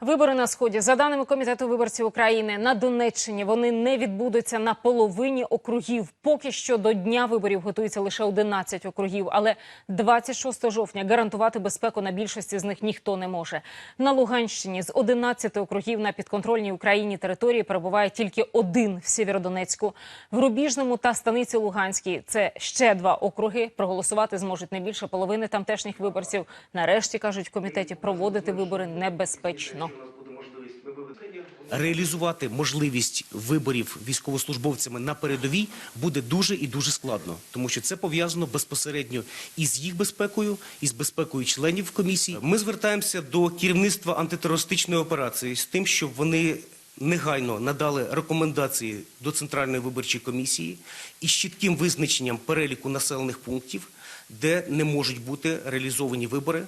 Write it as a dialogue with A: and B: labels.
A: Вибори на сході за даними комітету виборців України на Донеччині вони не відбудуться на половині округів. Поки що до дня виборів готується лише 11 округів, але 26 жовтня гарантувати безпеку на більшості з них ніхто не може. На Луганщині з 11 округів на підконтрольній Україні території перебуває тільки один в Сєвєродонецьку. В Рубіжному та станиці Луганській це ще два округи. Проголосувати зможуть не більше половини тамтешніх виборців. Нарешті кажуть в комітеті, проводити вибори небезпечно.
B: Реалізувати можливість виборів військовослужбовцями на передовій буде дуже і дуже складно, тому що це пов'язано безпосередньо із їх безпекою, і з безпекою членів комісії. Ми звертаємося до керівництва антитерористичної операції з тим, щоб вони негайно надали рекомендації до центральної виборчої комісії із чітким визначенням переліку населених пунктів, де не можуть бути реалізовані вибори